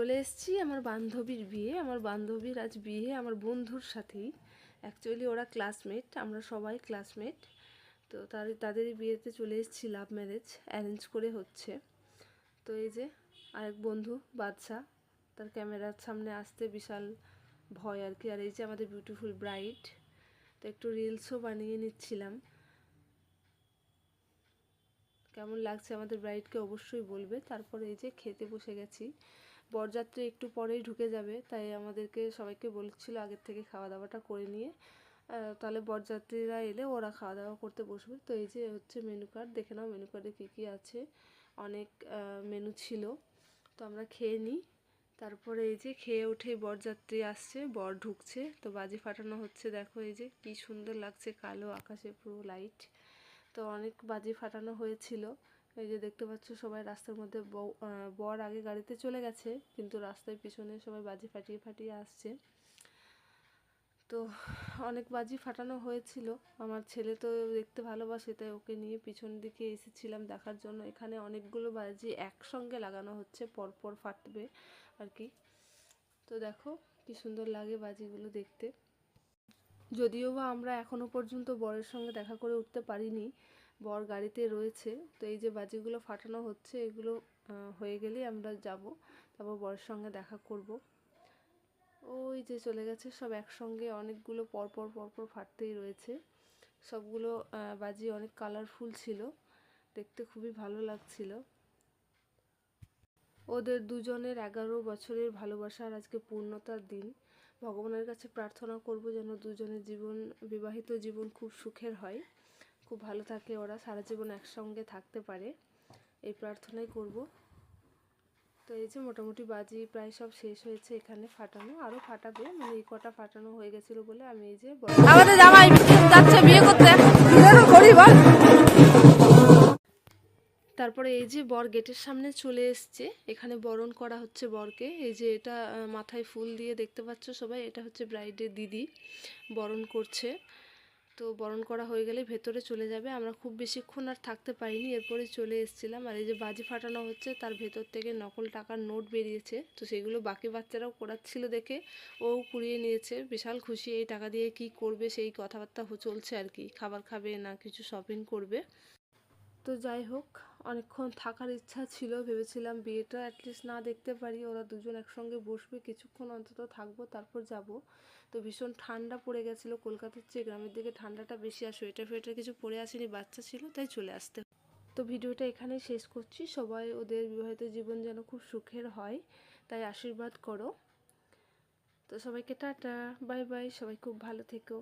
এসেছি আমার বান্ধবীর বিয়ে। আমার বান্ধবীর আজ বিয়ে, আমার বন্ধুর সাথেই। অ্যাকচুয়ালি ওরা ক্লাসমেট আমরা সবাই ক্লাসমেট তো তার, তাদেরই বিয়েতে চলে এসেছি লাভ ম্যারেজ অ্যারেঞ্জ করে হচ্ছে। তো এই যে আরেক বন্ধু, বাদশা, তার ক্যামেরার সামনে আসতে বিশাল ভয় আর কি। আর এই যে আমাদের বিউটিফুল ব্রাইট তো একটু রিলসও বানিয়ে নিচ্ছিলাম। কেমন লাগছে আমাদের ব্রাইডকে অবশ্যই বলবে। তারপরে এই যে খেতে বসে গেছি। বরযাত্রী একটু পরেই ঢুকে যাবে, তাই আমাদেরকে সবাইকে বলছিল আগের থেকে খাওয়া দাওয়াটা করে নিয়ে। তাহলে বরযাত্রীরা এলে ওরা খাওয়া দাওয়া করতে বসবে। তো এই যে হচ্ছে মেনু কার্ড দেখে নাও মেনু কার্ডে কী কী আছে। অনেক মেনু ছিল। তো আমরা খেয়ে নিই। তারপরে এই যে খেয়ে উঠেই বরযাত্রী আসছে, বর ঢুকছে। তো বাজি ফাটানো হচ্ছে, দেখো এই যে কি সুন্দর লাগছে, কালো আকাশে পুরো লাইট তো অনেক বাজি ফাটানো হয়েছিল। এই যে দেখতে পাচ্ছ সবাই রাস্তার মধ্যে বর আগে গাড়িতে চলে গেছে, কিন্তু রাস্তায় পিছনে সবাই বাজি ফাটিয়ে ফাটিয়ে আসছে। তো অনেক বাজি ফাটানো হয়েছিল। আমার ছেলে তো দেখতে ভালোবাসে, তাই ওকে নিয়ে পিছন দিকে এসেছিলাম দেখার জন্য। এখানে অনেকগুলো বাজি একসঙ্গে লাগানো হচ্ছে, পরপর ফাটবে আর কি। তো দেখো কি সুন্দর লাগে বাজিগুলো দেখতে। যদিও বা আমরা এখনও পর্যন্ত বরের সঙ্গে দেখা করে উঠতে পারিনি বর গাড়িতে রয়েছে, তো এই যে বাজিগুলো ফাটানো হচ্ছে, এগুলো হয়ে গেলেই আমরা যাব। তারপর বরের সঙ্গে দেখা করব। ওই যে চলে গেছে, সব একসঙ্গে অনেকগুলো পরপর পরপর ফাটতেই রয়েছে। সবগুলো বাজি অনেক কালারফুল ছিল। দেখতে খুবই ভালো লাগছিল। ওদের দুজনের এগারো বছরের ভালোবাসার আজকে পূর্ণতার দিন। ভগবানের কাছে প্রার্থনা করব যেন দুজনের জীবন, বিবাহিত জীবন খুব সুখের হয়। খুব ভালো থাকে ওরা সারা জীবন একসঙ্গে থাকতে পারে। এই প্রার্থনাই করব। তো এই যে মোটামুটি বাজি প্রায় সব শেষ হয়েছে এখানে ফাটানো। আরও ফাটাবে মানে এই কটা ফাটানো হয়ে গেছিল বলে আমি এই যে আমাদের জামাই যাচ্ছে বিয়ে করতে তারপরে এই যে বর গেটের সামনে চলে এসছে। এখানে বরণ করা হচ্ছে বরকে। এই যে এটা মাথায় ফুল দিয়ে দেখতে পাচ্ছ সবাই এটা হচ্ছে ব্রাইডের দিদি বরণ করছে। তো বরণ করা হয়ে গেলে ভেতরে চলে যাবে। আমরা খুব বেশিক্ষণ আর থাকতে পারিনি, এরপরে চলে এসেছিলাম। আর এই যে বাজি ফাটানো হচ্ছে, তার ভেতর থেকে নকল টাকার নোট বেরিয়েছে। তো সেগুলো বাকি বাচ্চারাও করাচ্ছিল দেখে, ও কুড়িয়ে নিয়েছে। বিশাল খুশি এই টাকা দিয়ে কি করবে, সেই কথাবার্তা চলছে আর কি। খাবার খাবে না কিছু শপিং করবে। তো যাই হোক অনেকক্ষণ থাকার ইচ্ছা ছিল, ভেবেছিলাম বিয়েটা অ্যাটলিস্ট না দেখতে পারি, ওরা দুজন একসঙ্গে বসবে, কিছুক্ষণ অন্তত থাকব, তারপর যাব। তো ভীষণ ঠান্ডা পড়ে গেছিল কলকাতার চেয়ে, গ্রামের দিকে ঠান্ডাটা বেশি আর সোয়েটার ফোয়েটার কিছু পরে আসেনি, বাচ্চা ছিল, তাই চলে আসতে তো ভিডিওটা এখানেই শেষ করছি, সবাই ওদের বিবাহিত জীবন যেন খুব সুখের হয়, তাই আশীর্বাদ করো। তো সবাইকে টাটা, বাই বাই, সবাই খুব ভালো থেকো।